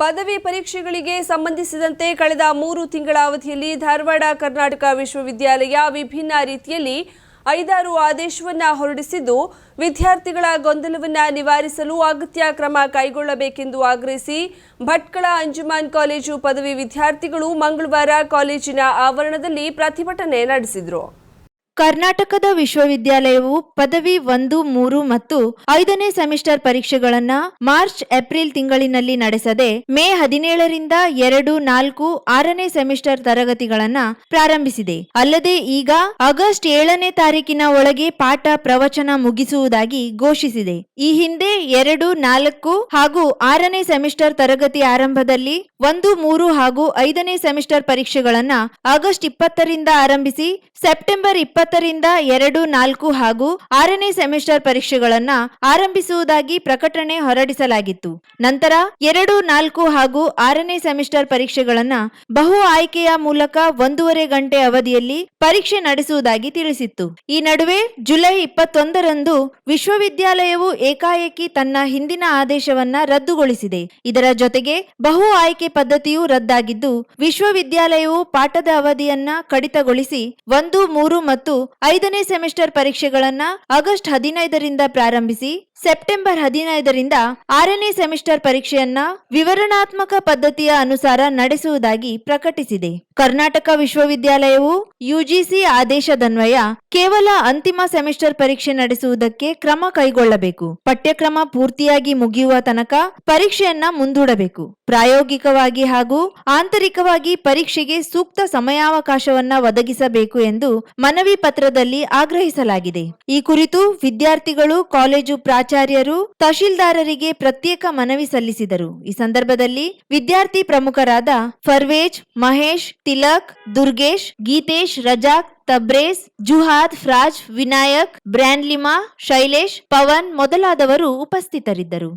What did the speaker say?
ಪದವಿ ಪರೀಕ್ಷೆಗಳಿಗೆ ಸಂಬಂಧಿಸಿದಂತೆ ಕಳೆದ ಮೂರು ತಿಂಗಳ ಅವಧಿಯಲ್ಲಿ ಧಾರವಾಡ ಕರ್ನಾಟಕ ವಿಶ್ವವಿದ್ಯಾಲಯ ವಿಭಿನ್ನ ರೀತಿಯಲ್ಲಿ ಐದಾರು ಆದೇಶವನ್ನು ಹೊರಡಿಸಿದ್ದು, ವಿದ್ಯಾರ್ಥಿಗಳ ಗೊಂದಲವನ್ನು ನಿವಾರಿಸಲು ಅಗತ್ಯ ಕ್ರಮ ಕೈಗೊಳ್ಳಬೇಕೆಂದು ಆಗ್ರಹಿಸಿ ಭಟ್ಕಳ ಅಂಜುಮಾನ್ ಕಾಲೇಜು ಪದವಿ ವಿದ್ಯಾರ್ಥಿಗಳು ಮಂಗಳವಾರ ಕಾಲೇಜಿನ ಆವರಣದಲ್ಲಿ ಪ್ರತಿಭಟನೆ ನಡೆಸಿದರು. ಕರ್ನಾಟಕದ ವಿಶ್ವವಿದ್ಯಾಲಯವು ಪದವಿ ಒಂದು, ಮೂರು ಮತ್ತು ಐದನೇ ಸೆಮಿಸ್ಟರ್ ಪರೀಕ್ಷೆಗಳನ್ನು ಮಾರ್ಚ್, ಏಪ್ರಿಲ್ ತಿಂಗಳಿನಲ್ಲಿ ನಡೆಸದೆ ಮೇ ಹದಿನೇಳರಿಂದ ಎರಡು, ನಾಲ್ಕು, ಆರನೇ ಸೆಮಿಸ್ಟರ್ ತರಗತಿಗಳನ್ನು ಪ್ರಾರಂಭಿಸಿದೆ. ಅಲ್ಲದೆ ಈಗ ಆಗಸ್ಟ್ ಏಳನೇ ತಾರೀಕಿನ ಒಳಗೆ ಪಾಠ ಪ್ರವಚನ ಮುಗಿಸುವುದಾಗಿ ಘೋಷಿಸಿದೆ. ಈ ಹಿಂದೆ ಎರಡು, ನಾಲ್ಕು ಹಾಗೂ ಆರನೇ ಸೆಮಿಸ್ಟರ್ ತರಗತಿ ಆರಂಭದಲ್ಲಿ ಒಂದು, ಮೂರು ಹಾಗೂ ಐದನೇ ಸೆಮಿಸ್ಟರ್ ಪರೀಕ್ಷೆಗಳನ್ನು ಆಗಸ್ಟ್ ಇಪ್ಪತ್ತರಿಂದ ಆರಂಭಿಸಿ, ಸೆಪ್ಟೆಂಬರ್ ಇಪ್ಪತ್ತರಿಂದ ಎರಡು, ನಾಲ್ಕು ಹಾಗೂ ಆರನೇ ಸೆಮಿಸ್ಟರ್ ಪರೀಕ್ಷೆಗಳನ್ನ ಆರಂಭಿಸುವುದಾಗಿ ಪ್ರಕಟಣೆ ಹೊರಡಿಸಲಾಗಿತ್ತು. ನಂತರ ಎರಡು, ನಾಲ್ಕು ಹಾಗೂ ಆರನೇ ಸೆಮಿಸ್ಟರ್ ಪರೀಕ್ಷೆಗಳನ್ನ ಬಹು ಆಯ್ಕೆಯ ಮೂಲಕ ಒಂದೂವರೆ ಗಂಟೆ ಅವಧಿಯಲ್ಲಿ ಪರೀಕ್ಷೆ ನಡೆಸುವುದಾಗಿ ತಿಳಿಸಿತ್ತು. ಈ ನಡುವೆ ಜುಲೈ ಇಪ್ಪತ್ತೊಂದರಂದು ವಿಶ್ವವಿದ್ಯಾಲಯವು ಏಕಾಏಕಿ ತನ್ನ ಹಿಂದಿನ ಆದೇಶವನ್ನ ರದ್ದುಗೊಳಿಸಿದೆ. ಇದರ ಜೊತೆಗೆ ಬಹು ಆಯ್ಕೆ ಪದ್ಧತಿಯೂ ರದ್ದಾಗಿದ್ದು, ವಿಶ್ವವಿದ್ಯಾಲಯವು ಪಾಠದ ಅವಧಿಯನ್ನ ಕಡಿತಗೊಳಿಸಿ ಒಂದು, ಮೂರು ಮತ್ತು ಐದನೇ ಸೆಮಿಸ್ಟರ್ ಪರೀಕ್ಷೆಗಳನ್ನ ಆಗಸ್ಟ್ ಹದಿನೈದರಿಂದ ಪ್ರಾರಂಭಿಸಿ ಸೆಪ್ಟೆಂಬರ್ ಹದಿನೈದರಿಂದ ಆರನೇ ಸೆಮಿಸ್ಟರ್ ಪರೀಕ್ಷೆಯನ್ನ ವಿವರಣಾತ್ಮಕ ಪದ್ಧತಿಯ ಅನುಸಾರ ನಡೆಸುವುದಾಗಿ ಪ್ರಕಟಿಸಿದೆ. ಕರ್ನಾಟಕ ವಿಶ್ವವಿದ್ಯಾಲಯವು ಯುಜಿಸಿ ಆದೇಶದನ್ವಯ ಕೇವಲ ಅಂತಿಮ ಸೆಮಿಸ್ಟರ್ ಪರೀಕ್ಷೆ ನಡೆಸುವುದಕ್ಕೆ ಕ್ರಮ ಕೈಗೊಳ್ಳಬೇಕು. ಪಠ್ಯಕ್ರಮ ಪೂರ್ತಿಯಾಗಿ ಮುಗಿಯುವ ತನಕ ಪರೀಕ್ಷೆಯನ್ನ ಮುಂದೂಡಬೇಕು. ಪ್ರಾಯೋಗಿಕವಾಗಿ ಹಾಗೂ ಆಂತರಿಕವಾಗಿ ಪರೀಕ್ಷೆಗೆ ಸೂಕ್ತ ಸಮಯಾವಕಾಶವನ್ನ ಒದಗಿಸಬೇಕು ಎಂದು ಮನವಿ ಪತ್ರದಲ್ಲಿ ಆಗ್ರಹಿಸಲಾಗಿದೆ. ಈ ಕುರಿತು ವಿದ್ಯಾರ್ಥಿಗಳು, ಕಾಲೇಜು ಪ್ರಾಚಾರ್ಯರು ತಹಶೀಲ್ದಾರರಿಗೆ ಪ್ರತ್ಯೇಕ ಮನವಿ ಸಲ್ಲಿಸಿದರು. ಈ ಸಂದರ್ಭದಲ್ಲಿ ವಿದ್ಯಾರ್ಥಿ ಪ್ರಮುಖರಾದ ಫರ್ವೇಜ್, ಮಹೇಶ್, ತಿಲಕ್, ದುರ್ಗೇಶ್, ಗೀತೇಶ್, ರಜಾಕ್, ತಬ್ರೇಸ್, ಜುಹಾದ್, ಫ್ರಾಜ್, ವಿನಾಯಕ್, ಬ್ರ್ಯಾನ್ಲಿಮಾ, ಶೈಲೇಶ್, ಪವನ್ ಮೊದಲಾದವರು ಉಪಸ್ಥಿತರಿದ್ದರು.